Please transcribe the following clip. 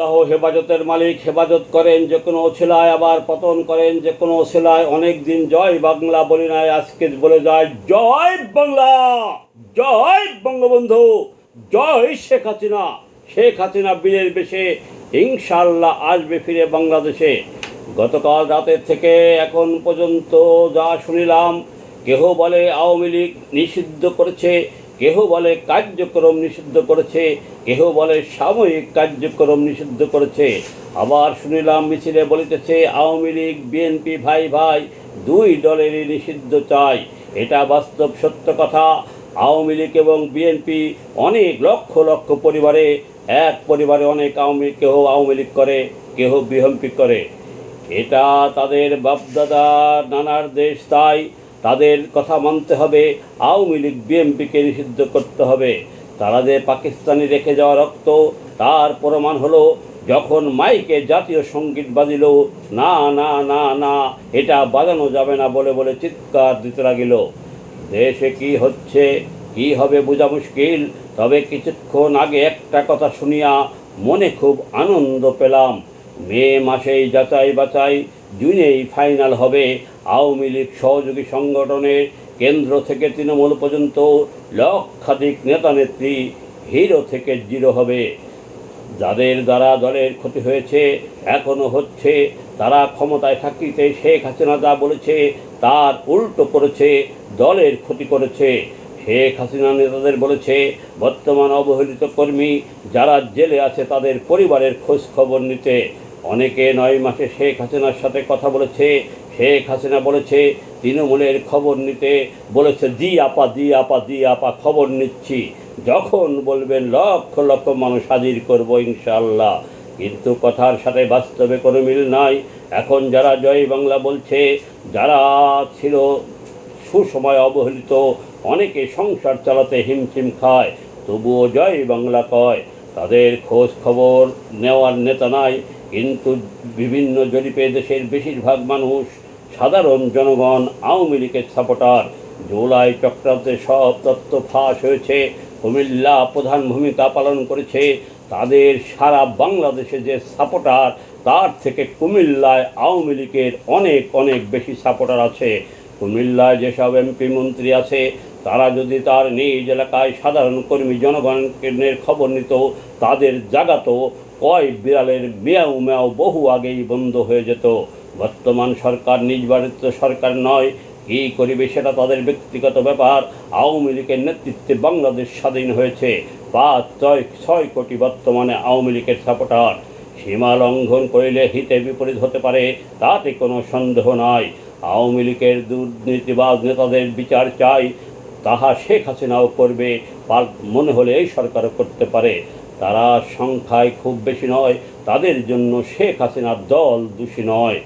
আল্লাহ হেফাজতের মালিক হেফাজত করেন যে কোনো ওছিলায় আবার পতন করেন, যে কোনো ওছিলায় অনেক দিন জয় বাংলা বলি নাই, আজকে বলে যায়, জয় বাংলা, জয় বঙ্গবন্ধু, জয় শেখ হাসিনা। শেখ হাসিনা বীরের বেশে ইনশাল্লাহ আসবে ফিরে বাংলাদেশে। গতকাল রাতের থেকে এখন পর্যন্ত যা শুনিলাম, কেহ বলে আওয়ামী লীগ নিষিদ্ধ করেছে কেহ বলে কার্যক্রম নিষিদ্ধ করেছে, কেহ বলে সাময়িক কার্যক্রম নিষিদ্ধ করেছে। আবার শুনিলাম মিছিলে বলিতেছে, আওয়ামী লীগ, বিএনপি ভাই ভাই, দুই দলেরই নিষিদ্ধ চাই। এটা বাস্তব সত্য কথা। আওয়ামী লীগ এবং বিএনপি অনেক লক্ষ লক্ষ পরিবারে, এক পরিবারে অনেক আওয়ামী কেহ আওয়ামী লীগ করে, কেহ বিএনপি করে। এটা তাদের বাপদাদা নানার দেশ তাই। তাদের কথা মানতে হবে, আওয়ামী লীগ বিএনপিকে নিষিদ্ধ করতে হবে। তারা যে পাকিস্তানি রেখে যাওয়া রক্ত, তার প্রমাণ হলো যখন মাইকে জাতীয় সংগীত বাজিল, না না না না, এটা বাজানো যাবে না বলে বলে চিৎকার দিতে লাগিল। দেশে কি হচ্ছে, কি হবে বোঝা মুশকিল, তবে কিছুক্ষণ আগে একটা কথা শুনিয়া মনে খুব আনন্দ পেলাম। মে মাসেই যাচাই বাছাই জুনেই ফাইনাল হবে। আওয়ামী লীগ সহযোগী সংগঠনের কেন্দ্র থেকে তৃণমূল পর্যন্ত লক্ষাধিক নেতা নেত্রী হিরো থেকে জিরো হবে। যাদের দ্বারা দলের ক্ষতি হয়েছে, এখনও হচ্ছে, তারা ক্ষমতায় থাকিতে শেখ হাসিনা যা বলেছে, তার উল্টো করেছে, দলের ক্ষতি করেছে। শেখ হাসিনা নেতাদের বলেছে, বর্তমান অবহেলিত কর্মী যারা জেলে আছে তাদের পরিবারের খোঁজ খবর নিতে। অনেকে নয় মাসে শেখ হাসিনার সাথে কথা বলেছে, শেখ হাসিনা বলেছে, তৃণমূলের খবর নিতে বলেছে দি আপা দি আপা দি আপা, খবর নিচ্ছি। যখন বলবেন লক্ষ লক্ষ মানুষ হাজির করব ইনশাল্লাহ কিন্তু কথার সাথে বাস্তবে কোনো মিল নাই। এখন যারা জয় বাংলা বলছে, যারা ছিল সুসময় অবহেলিত, অনেকে সংসার চালাতে হিমশিম খায়, তবুও জয় বাংলা কয়। তাদের খোঁজ খবর নেওয়ার নেতা নাই। কিন্তু বিভিন্ন জরিপে দেশের বেশিরভাগ মানুষ সাধারণ জনগণ, আওয়ামী লীগের সাপোর্টার, জুলাই চক্রান্তে সব তত্ত্ব ফাঁস হয়েছে, কুমিল্লা প্রধান ভূমিকা পালন করেছে, তাদের সারা বাংলাদেশে যে সাপোর্টার, তার থেকে কুমিল্লায় আওয়ামী লীগের অনেক অনেক বেশি সাপোর্টার আছে। কুমিল্লায় যেসব এমপি মন্ত্রী আছে, তারা যদি তার নিজ এলাকায় সাধারণ কর্মী জনগণের খবর নিত, তাদের জাগাতো কয় বিড়ালের মেয়াও মেয়াও বহু আগেই বন্ধ হয়ে যেত। বর্তমান সরকার নিজবাড়িত সরকার নয়, কী করিবে সেটা তাদের ব্যক্তিগত ব্যাপার। আওয়ামী লীগের নেতৃত্বে বাংলাদেশ স্বাধীন হয়েছে। পাঁচ, ছয় ছয় কোটি বর্তমানে আওয়ামী লীগের সাপোর্টার। সীমা লঙ্ঘন করিলে হিতে বিপরীত হতে পারে, তাতে কোনো সন্দেহ নাই। আওয়ামী লীগের দুর্নীতিবাজ নেতাদের বিচার চাই, তাহা শেখ হাসিনাও করবে। মনে হলে এই সরকারও করতে পারে। তারা সংখ্যায় খুব বেশি নয় তাদের জন্য শেখ হাসিনার দল দোষী নয়।